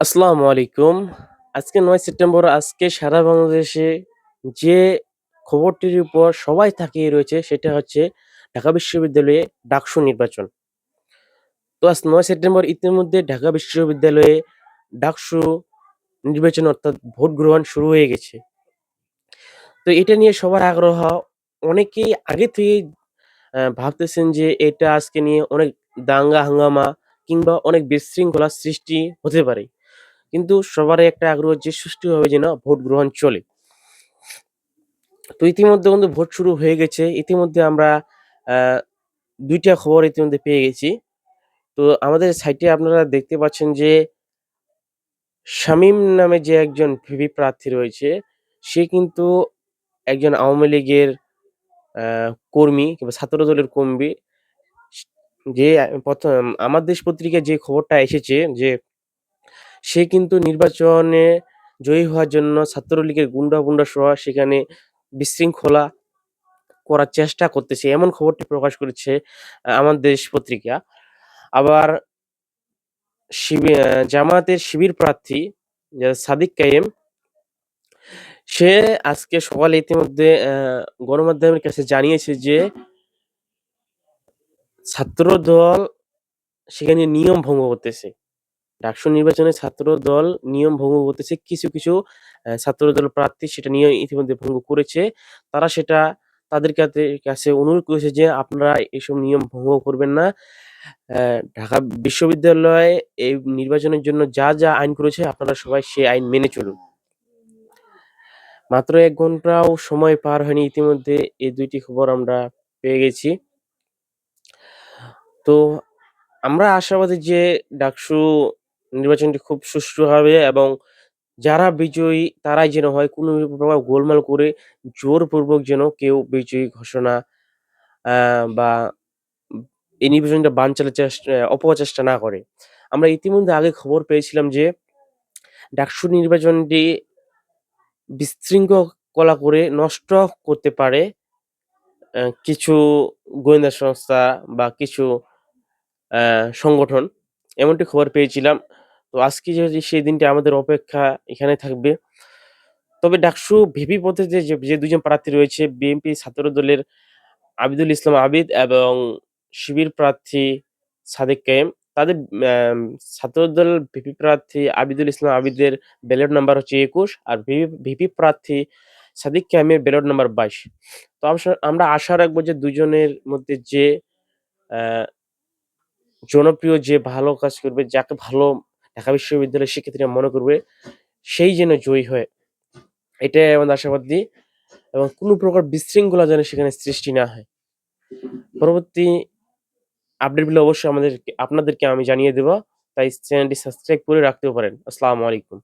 আসসালামু আলাইকুম। আজকে ৯ সেপ্টেম্বর, আজকে সারা বাংলাদেশে যে খবরটির উপর সবাই তাকিয়ে রয়েছে, সেটা হচ্ছে ঢাকা বিশ্ববিদ্যালয়ে ডাকসু নির্বাচন। তো আজ ৯ সেপ্টেম্বর, ইতিমধ্যে ঢাকা বিশ্ববিদ্যালয়ে ডাকসু নির্বাচন অর্থাৎ ভোট গ্রহণ শুরু হয়ে গেছে। তো এটা নিয়ে সবার আগ্রহ, অনেকেই আগে থেকেই ভাবতেছেন যে এটা আজকে নিয়ে অনেক দাঙ্গা হাঙ্গামা কিংবা অনেক বিশৃঙ্খলার সৃষ্টি হতে পারে। কিন্তু সবারই একটা আগ্রহ যে সৃষ্টি সুষ্ঠুভাবে যেন ভোট গ্রহণ চলে। তো ইতিমধ্যে কিন্তু ভোট শুরু হয়ে গেছে। ইতিমধ্যে আমরা দুইটা খবর ইতিমধ্যে পেয়ে গেছি। তো আমাদের সাইটে আপনারা দেখতে পাচ্ছেন যে শামীম নামে যে একজন ভিভি প্রার্থী রয়েছে, সে কিন্তু একজন আওয়ামী লীগের কর্মী কিংবা ছাত্রদলের কর্মী। যে প্রথম আমার দেশ পত্রিকায় যে খবরটা এসেছে যে সে কিন্তু নির্বাচনে জয়ী হওয়ার জন্য ছাত্রলীগের গুন্ডা-গুন্ডা সহ সেখানে বিশৃঙ্খলা করার চেষ্টা করতেছে। এমন খবরটি প্রকাশ করেছে আমার দেশ পত্রিকা। আবার জামায়াতের শিবির প্রার্থী সাদিক কায়েম, সে আজকে সকালে ইতিমধ্যে গণমাধ্যমের কাছে জানিয়েছে যে ছাত্রদল সেখানে নিয়ম ভঙ্গ করতেছে। ডাকসু নির্বাচনে ছাত্রদল নিয়ম ভঙ্গ করতেছে। কিছু, কিছু ছাত্র দল প্রার্থী সেটা নিয়ে ইতিমধ্যে ভঙ্গ করেছে। তারা সেটা তাদের কাছে অনুরোধ করেছে যে, "আপনারা এসব নিয়ম ভঙ্গ করবেন না। ঢাকা বিশ্ববিদ্যালয়ে এই নির্বাচনের জন্য যা, যা আইন করেছে আপনারা সবাই সে আইন মেনে চলুন।" মাত্র এক ঘন্টাও সময় পার হয়নি ইতিমধ্যে এই দুইটি খবর আমরা পেয়ে গেছি। তো আমরা আশাবাদী যে ডাকসু নির্বাচনটি খুব সুষ্ঠু হবে এবং যারা বিজয়ী তারাই যেন হয়। কোনো প্রকার গোলমাল করে জোরপূর্বক যেন কেউ বিজয়ী ঘোষণা বা এই নির্বাচনটা বানচালের চেষ্টা, অপচেষ্টা না করে। আমরা ইতিমধ্যে আগে খবর পেয়েছিলাম যে ডাকসু নির্বাচনটি বিশৃঙ্খলা করে নষ্ট করতে পারে কিছু গোয়েন্দা সংস্থা বা কিছু সংগঠন। এমনটি খবর পেয়েছিলাম। তো আজকে যে সেই দিনটি আমাদের অপেক্ষা এখানে থাকবে। তবে ডাকসু ভিপি পথে যে, যে, যে ২ জন প্রার্থী রয়েছে বিএনপি ছাত্রদলের আবিদুল ইসলাম আবিদ এবং শিবির প্রার্থী সাদেক কায়েম। তাদের ছাত্রদল ভিপি প্রার্থী আবিদুল ইসলাম আবিদের ব্যালট নাম্বার হচ্ছে ২১ আর ভিপি প্রার্থী সাদিক কায়েমের ব্যালট নাম্বার ২২। তো আমরা আশা রাখব যে দুজনের মধ্যে যে জনপ্রিয় যে ভালো কাজ করবে, যাকে ভালো ঢাকা বিশ্ববিদ্যালয়ের শিক্ষার্থীরা মনে করবে, সেই যেন জয়ী হয়। এটাই আমাদের আশাবাদী এবং কোনো প্রকার বিশৃঙ্খলা যেন সেখানে সৃষ্টি না হয়। পরবর্তী আপডেটগুলো অবশ্যই আমাদেরকে আপনাদেরকে আমি জানিয়ে দেবো তাই চ্যানেলটি সাবস্ক্রাইব করে রাখতেও পারেন। আসসালামু আলাইকুম।